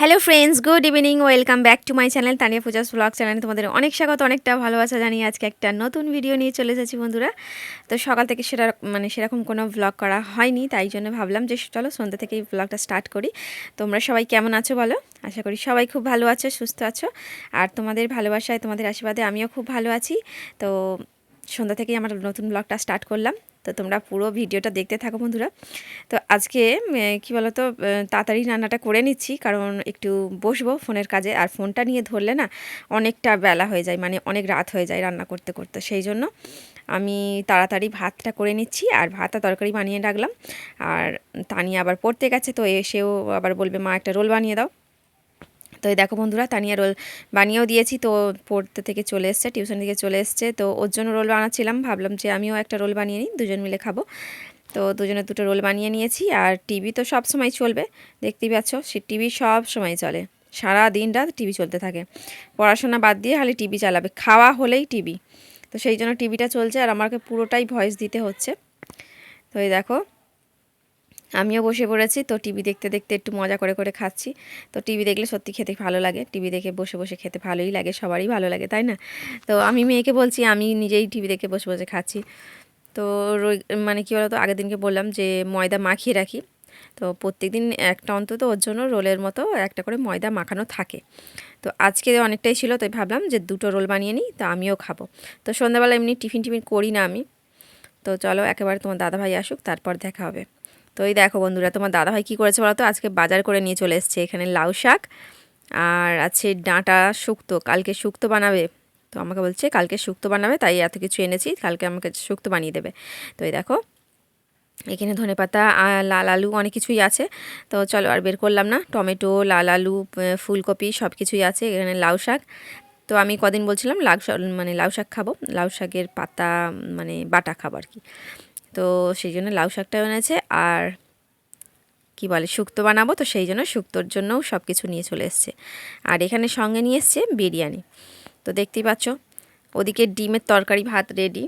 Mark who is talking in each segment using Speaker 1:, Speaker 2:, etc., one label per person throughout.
Speaker 1: Hello friends good evening welcome back to my channel Tania Puja's blog চ্যানেলে তোমাদের অনেক স্বাগত, অনেকটা ভালোবাসা জানিয়ে আজকে একটা নতুন ভিডিও নিয়ে চলে এসেছি বন্ধুরা। তো সকাল থেকে সেটা মানে সেরকম কোনো ব্লগ করা হয়নি, তাই জন্য ভাবলাম যে চলো সন্ধ্যা থেকেই ব্লগটা স্টার্ট করি। তোমরা সবাই কেমন আছো বলো? আশা করি সবাই খুব ভালো আছো, সুস্থ আছো। আর তোমাদের ভালোবাসায়, তোমাদের আশীর্বাদে আমিও খুব ভালো আছি। তো সন্ধ্যা থেকেই আমার নতুন ব্লগটা স্টার্ট করলাম। তো তোমরা পুরো ভিডিওটা দেখতে থাকো বন্ধুরা। তো আজকে কি তো তাড়াতাড়ি রান্নাটা করে নিচ্ছি, কারণ একটু বসবো ফোনের কাজে, আর ফোনটা নিয়ে ধরলে না অনেকটা বেলা হয়ে যায় মানে অনেক রাত হয়ে যায় রান্না করতে করতে। সেই জন্য আমি তাড়াতাড়ি ভাতটা করে নিচ্ছি, আর ভাতটা তরকারি বানিয়ে রাখলাম। আর তানিয়া আবার পড়তে গেছে, তো এসেও আবার বলবে, মা, একটা রোল বানিয়ে দাও। তো এই দেখো বন্ধুরা, তানিয়া রোল বানিয়েও দিয়েছি, তো পড়তে থেকে চলে এসছে, টিউশন থেকে চলে এসছে, তো ওর জন্য রোল বানাচ্ছিলাম, ভাবলাম যে আমিও একটা রোল বানিয়ে নিই, দুজন মিলে খাব। তো দুজনে দুটো রোল বানিয়ে নিয়েছি, আর টিভি তো সব সময় চলবে, দেখতেই পাচ্ছ, সে টিভি সব সময় চলে, সারা দিন রাত টিভি চলতে থাকে। পড়াশোনা বাদ দিয়ে খালি টিভি চালাবে, খাওয়া হলেই টিভি। তো সেই জন্য টিভিটা চলছে, আর আমাকে পুরোটাই ভয়েস দিতে হচ্ছে। তো এই দেখো আমিও বসে পড়েছি, তো টিভি দেখতে দেখতে একটু মজা করে করে খাচ্ছি। তো টিভি দেখলে সত্যি খেতে ভালো লাগে, টিভি দেখে বসে বসে খেতে ভালোই লাগে, সবারই ভালো লাগে, তাই না? তো আমি মেয়েকে বলছি, আমি নিজেই টিভি দেখে বসে বসে খাচ্ছি। তো মানে কী বলতো, আগের দিনকে বললাম যে ময়দা মাখিয়ে রাখি। তো প্রত্যেক দিন একটা অন্তত ওর জন্য রোলের মতো একটা করে ময়দা মাখানো থাকে। তো আজকে অনেকটাই ছিল, তাই ভাবলাম যে দুটো রোল বানিয়ে নিই, তো আমিও খাব। তো সন্ধ্যাবেলা এমনি টিফিন টিফিন করি না আমি। তো চলো একেবারে তোমার দাদাভাই আসুক, তারপর দেখা হবে। তো এই দেখো বন্ধুরা, তোমার দাদাভাই কী করেছে বলো তো? আজকে বাজার করে নিয়ে চলে এসছে। এখানে লাউ শাক আর আছে ডাঁটা শুক্তো। কালকে শুক্তো বানাবে। তো আমাকে বলছে, কালকে শুক্তো বানাবে, তাই এত কিছু এনেছি। কালকে আমাকে শুক্তো বানিয়ে দেবে। তো এই দেখো, এখানে ধনে পাতা লাল আলু অনেক কিছুই আছে। তো চলো আর বের করলাম না। টমেটো, লাল আলু ফুলকপি সব কিছুই আছে এখানে লাউ শাক। তো আমি কদিন বলছিলাম, লাউ শাক মানে লাউ শাক খাব। লাউ শাকের পাতা মানে বাটা খাব আর কি। তো সেই জন্য লাউ শাকটা এনেছে আর কি বলে, শুক্তো বানাবো, তো সেই জন্য শুক্তোর জন্যও সব কিছু নিয়ে চলে এসছে। আর এখানে সঙ্গে নিয়ে এসছে বিরিয়ানি। তো দেখতেই পাচ্ছ, ওদিকে ডিমের তরকারি, ভাত রেডি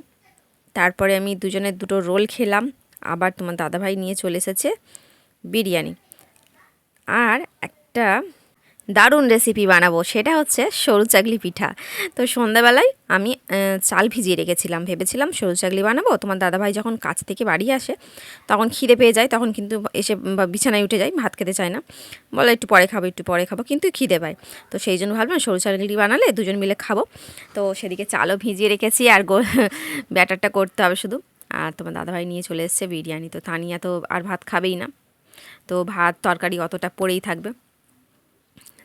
Speaker 1: তারপরে আমি দুজনের দুটো রোল খেলাম, আবার তোমার দাদাভাই নিয়ে চলে এসেছে বিরিয়ানি। আর একটা দারুণ রেসিপি বানাবো, সেটা হচ্ছে সরু চাগলি পিঠা। তো সন্ধ্যাবেলায় আমি চাল ভিজিয়ে রেখেছিলাম, ভেবেছিলাম সরু চাগলি বানাবো, তোমার দাদাভাই যখন কাছ থেকে বাড়ি আসে, তখন খিদে পেয়ে যায়, তখন কিন্তু এসে বিছানায় উঠে যায়, ভাত খেতে চায় না। বলে, একটু পরে খাব, একটু পরে খাব। কিন্তু খিদে পায়। তো সেই জন্য ভাবলাম সরু চাগলি বানালে দুজন মিলে খাব। তো সেদিকে চালও ভিজিয়ে রেখেছি, আর গো, ব্যাটারটা করতে হবে শুধু। আর তোমার দাদাভাই নিয়ে চলে এসছে বিরিয়ানি, তো তানিয়া তো আর ভাত খাবেই না। তো ভাত, তরকারি অতটা পড়েই থাকবে।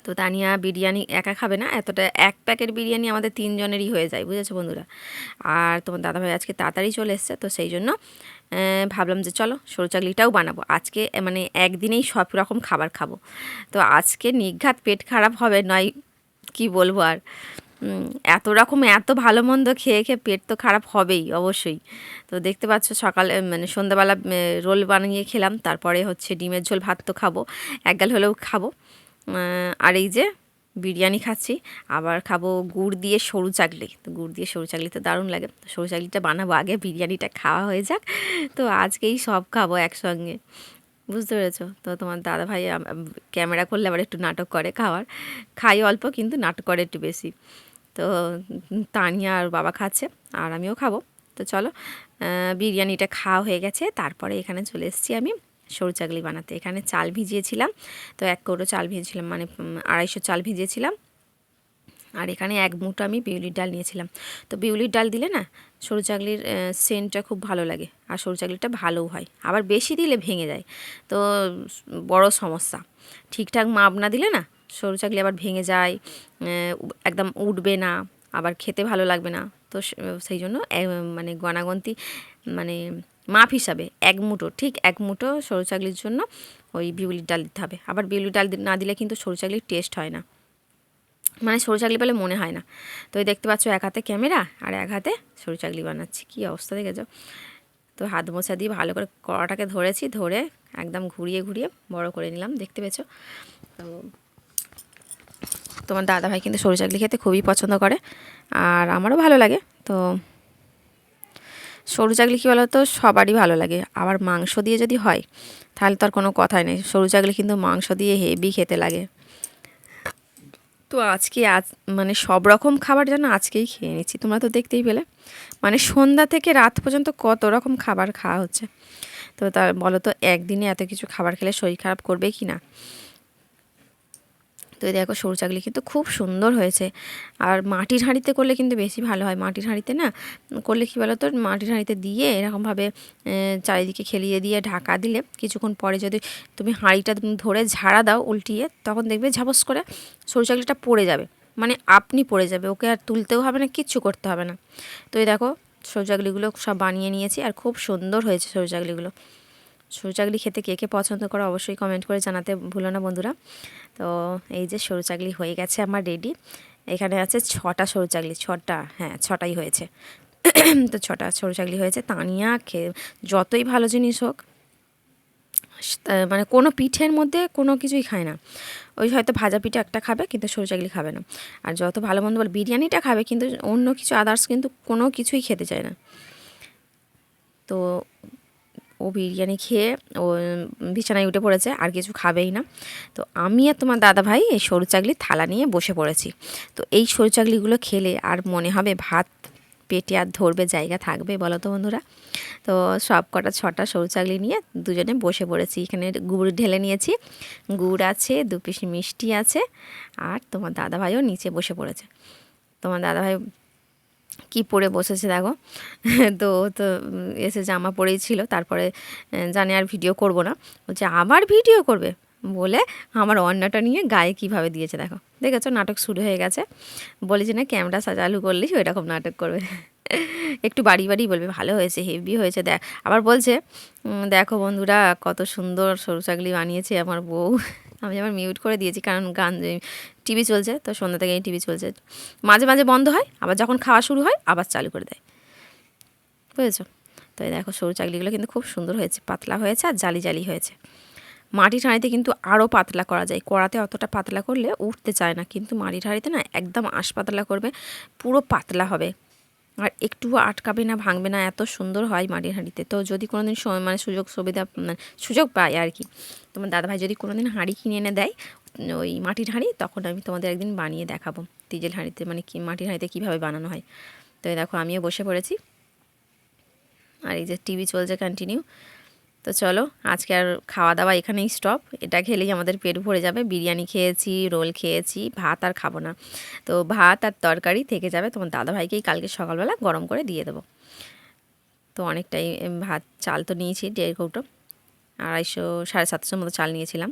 Speaker 1: তো তানিয়া বিরিয়ানি একা খাবে না, এতটা এক প্যাকেট বিরিয়ানি আমাদের তিনজনেরই হয়ে যায়, বুঝেছ বন্ধুরা? আর তোমার দাদাভাই আজকে তাড়াতাড়ি চলে এসছে, তো সেই জন্য ভাবলাম যে চলো সরু চাকলিটাও বানাবো। আজকে মানে একদিনেই সব রকম খাবার খাব। তো আজকে নিঘাত পেট খারাপ হবে, নয়, কি বলব আর এত রকম, এত ভালো মন্দ খেয়ে খেয়ে পেট তো খারাপ হবেই, অবশ্যই। তো দেখতে পাচ্ছ সকালে মানে সন্ধ্যাবেলা রোল বানিয়ে খেলাম, তারপরে হচ্ছে ডিমের ঝোল ভাত তো খাব একগাল হলেও খাব। আর এই যে বিরিয়ানি খাচ্ছি, আবার খাব গুড় দিয়ে সরু চাকলি। তো গুড় দিয়ে সরু চাকলি তো দারুণ লাগে। তো সরু চাকলিটা বানাবো আগে, বিরিয়ানিটা খাওয়া হয়ে যাক। তো আজকেই সব খাব একসঙ্গে। বুঝতে পেরেছ? তো তোমার দাদা ভাই ক্যামেরা করলে আবার একটু নাটক করে খাওয়ার। খাই অল্প, কিন্তু নাটক করে একটু বেশি। তো তানিয়া আর বাবা খাচ্ছে, আর আমিও খাব। তো চলো বিরিয়ানিটা খাওয়া হয়ে গেছে, তারপরে এখানে চলে এসেছি আমি। সরু চাগলি বানাতে। এখানে চাল ভিজিয়েছিলাম, তো এক কৌটো চাল ভিজিয়েছিলাম মানে আড়াইশো চাল ভিজিয়েছিলাম। আর এখানে এক মুঠো আমি বিউলির ডাল নিয়েছিলাম। তো বিউলির ডাল দিলে না, সরু চাকলির সেন্টটা খুব ভালো লাগে, আর সরু চাকলিটা ভালোও হয়। আবার বেশি দিলে ভেঙে যায়, তো, বড় সমস্যা। ঠিকঠাক মাপ না দিলে না, সরু চাকলি আবার ভেঙে যায় একদম উঠবে না, আবার খেতে ভালো লাগবে না। তো সেই জন্য মানে গনাগন্তি মানে মাপ হিসাবে এক মুঠো, ঠিক এক মুঠো সরু চাকলির জন্য ওই বিউলির ডাল দিতে হবে। আবার বিউলির ডাল না দিলে কিন্তু সরু চাকলির টেস্ট হয় না। মানে সরু চাকলি পেলে মনে হয় না। তো দেখতে পাচ্ছ এক হাতে ক্যামেরা আর এক হাতে সরু চাকলি বানাচ্ছি। কী অবস্থা দেখেছ? তো হাত মোছা দিয়ে ভালো করে কড়াটাকে ধরেছি, ধরে একদম ঘুরিয়ে ঘুরিয়ে বড় করে নিলাম, দেখতে পেয়েছ? তো তোমার দাদাভাই কিন্তু সরু চাকলি খেতে খুবই পছন্দ করে আর আমারও ভালো লাগে। তো সরু চাকলি কী বলতো? সবারই ভালো লাগে। আবার মাংস দিয়ে যদি হয়, তাহলে তো আর কোনো কথাই নেই। সরু চাকলি কিন্তু মাংস দিয়ে হেভি খেতে লাগে। তো আজকে আজ মানে সব রকম খাবার যেন আজকেই খেয়ে নিচ্ছি। তোমরা তো দেখতেই পেলে। মানে সন্ধ্যা থেকে রাত পর্যন্ত কত রকম খাবার খাওয়া হচ্ছে। তো তা বলো তো, একদিনে এত কিছু খাবার খেলে শরীর খারাপ করবে কি না? তো দেখো সরু চাকলি কিন্তু খুব সুন্দর হয়েছে। আর মাটির হাঁড়িতে করলে কিন্তু বেশি ভালো হয়। মাটির হাঁড়িতে না, করলে কী বলো তো, মাটির হাঁড়িতে দিয়ে এরকমভাবে চারিদিকে খেলিয়ে দিয়ে ঢাকা দিলে কিছুক্ষণ পরে যদি তুমি হাঁড়িটা ধরে ঝাড়া দাও উল্টিয়ে, তখন দেখবে ঝাপস করে সরু চাকলিটা পড়ে যাবে। মানে আপনি পড়ে যাবে, ওকে আর তুলতেও হবে না, কিচ্ছু করতে হবে না। তো এই দেখো সরু চাকলিগুলো সব বানিয়ে নিয়েছি, আর খুব সুন্দর হয়েছে সরু চাকলিগুলো। সরু খেতে কে কে পছন্দ করো অবশ্যই কমেন্ট করে জানাতে ভুলো না বন্ধুরা। তো এই যে সরু চাকলি হয়ে গেছে আমার রেডি। এখানে আছে ছটা সরু চাকলি, ছটা হ্যাঁ ছটাই হয়েছে। তো ছটা সরু চাকলি হয়েছে, তানিয়া খেয়ে যতই ভালো জিনিস হোক মানে কোনো পিঠের মধ্যে কোনো কিছুই খায় না। ওই হয়তো ভাজা পিঠে একটা খাবে, কিন্তু সরু চাকলি খাবে না। আর যত ভালো মন্দ বল, বিরিয়ানিটা খাবে, কিন্তু অন্য কিছু আদার্স কিন্তু কোনো কিছুই খেতে চায় না। তো ও বিরিয়ানি খেয়ে ও বিছানায় উঠে পড়েছে, আর কিছু খাবেই না। তো আমি আর তোমার দাদা ভাই এই সরু চাকলির থালা নিয়ে বসে পড়েছি। তো এই সরু চাকলিগুলো খেলে আর মনে হবে ভাত পেটে আর ধরবে, জায়গা থাকবে বলো তো বন্ধুরা? তো সব কটা ছটা সরু চাকলি নিয়ে দুজনে বসে পড়েছি। এখানে গুড় ঢেলে নিয়েছি। গুড় আছে, দু পিস মিষ্টি আছে, আর তোমার দাদাভাইও নিচে বসে পড়েছে। তোমার দাদাভাই কি পরে বসেছে দেখো। তো তো এসে জামা পরেই ছিল, তারপরে জানে আর ভিডিও করব না। বলছে, আবার ভিডিও করবে? বলে, আমার অন্যটা নিয়ে গায়ে কীভাবে দিয়েছে দেখো। দেখেছ, নাটক শুরু হয়ে গেছে। বলেছি না, ক্যামেরা সাজালু করলেই ওই রকম নাটক করবে। একটু বাড়ি বাড়ি বলবে, ভালো হয়েছে, হেভি হয়েছে, দেখ। আবার বলছে দেখো বন্ধুরা, কত সুন্দর সরু চাকলি বানিয়েছে আমার বউ। আমি আবার মিউট করে দিয়েছি, কারণ গান টিভি চলছে, তো সন্ধ্যা থেকেই টিভি চলছে। মাঝে মাঝে বন্ধ হয়, আবার যখন খাওয়া শুরু হয়, আবার চালু করে দেয়। বুঝেছ? তো দেখো সরু চাকলিগুলো কিন্তু খুব সুন্দর হয়েছে, পাতলা হয়েছে আর জালি জালি হয়েছে। মাটির হাঁড়িতে কিন্তু আরও পাতলা করা যায়। কড়াতে অতটা পাতলা করলে উঠতে চায় না, কিন্তু মাটির হাঁড়িতে না একদম আশ পাতলা করবে, পুরো পাতলা হবে। আর একটুও আটকাবে না, ভাঙবে না, এত সুন্দর হয় মাটির হাঁড়িতে। তো যদি কোনো দিন সময় মানে সুযোগ সুবিধা মানে সুযোগ পাই আর কি। তোমার দাদাভাই যদি কোনো দিন হাঁড়ি কিনে এনে দেয় ওই মাটির হাঁড়ি, তখন আমি তোমাদের একদিন বানিয়ে দেখাবো। তিজেল হাঁড়িতে মানে কি মাটির হাঁড়িতে কীভাবে বানানো হয়। তো দেখো, আমিও বসে পড়েছি। আর এই যে টিভি চলছে কন্টিনিউ তো চলো, আজকে আর খাওয়া দাওয়া এখানেই স্টপ এটা খেলেই আমাদের পেট ভরে যাবে। বিরিয়ানি খেয়েছি, রোল খেয়েছি, ভাত আর খাব না। তো ভাত আর তরকারি থেকে যাবে। তোমার দাদাভাইকেই কালকে সকালবেলা গরম করে দিয়ে দেবো। তো অনেকটাই ভাত চাল তো নিয়েছি, দেড় কৌটো। আড়াইশো, সাড়ে সাতশোর মতো চাল নিয়েছিলাম।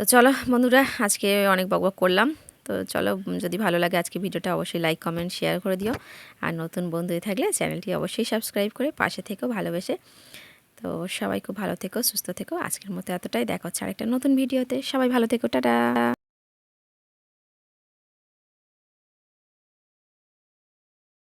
Speaker 1: তো চলো বন্ধুরা, আজকে অনেক বক করলাম। তো চলো যদি ভালো লাগে আজকে ভিডিওটা অবশ্যই লাইক কমেন্ট শেয়ার করে দিও। আর নতুন বন্ধু থাকলে চ্যানেলটি অবশ্যই সাবস্ক্রাইব করে পাশে থেকেও ভালোবেসে। তো সবাই খুব ভালো থেকো, সুস্থ থেকো। আজকের মতো এতটাই। দেখো হচ্ছে আরেকটা নতুন ভিডিওতে। সবাই ভালো থেকো, টাটা।